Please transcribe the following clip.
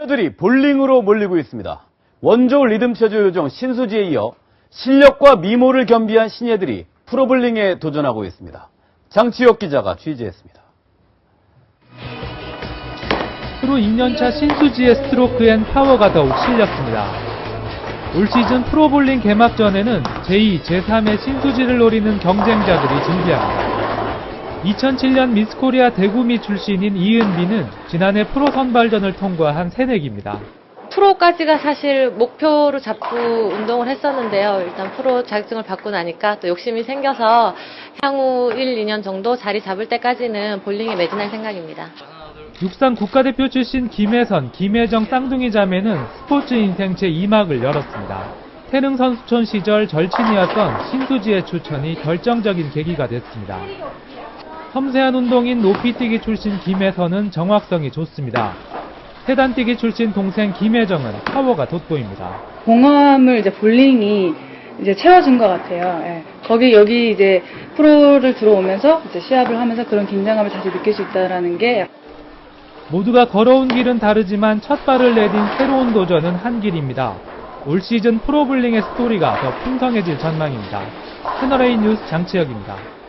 시녀들이 볼링으로 몰리고 있습니다. 원조 리듬 체조 요정 신수지에 이어 실력과 미모를 겸비한 신예들이 프로볼링에 도전하고 있습니다. 장치혁 기자가 취재했습니다. 프로 2년차 신수지의 스트로크 앤 파워가 더욱 실렸습니다. 올 시즌 프로볼링 개막전에는 제2, 제3의 신수지를 노리는 경쟁자들이 준비합니다. 2007년 미스코리아 대구미 출신인 이은비는 지난해 프로 선발전을 통과한 새내기입니다. 프로까지가 사실 목표로 잡고 운동을 했었는데요. 일단 프로 자격증을 받고 나니까 또 욕심이 생겨서 향후 1, 2년 정도 자리 잡을 때까지는 볼링에 매진할 생각입니다. 육상 국가대표 출신 김혜선, 김혜정 쌍둥이 자매는 스포츠 인생 제2막을 열었습니다. 태릉 선수촌 시절 절친이었던 신수지의 추천이 결정적인 계기가 됐습니다. 섬세한 운동인 높이뛰기 출신 김혜선은 정확성이 좋습니다. 세단뛰기 출신 동생 김혜정은 파워가 돋보입니다. 공허함을 이제 볼링이 이제 채워준 것 같아요. 예. 거기 여기 이제 프로를 들어오면서 이제 시합을 하면서 그런 긴장감을 다시 느낄 수 있다라는 게 모두가 걸어온 길은 다르지만 첫 발을 내딘 새로운 도전은 한 길입니다. 올 시즌 프로블링의 스토리가 더 풍성해질 전망입니다. 채널A 뉴스 장치혁입니다.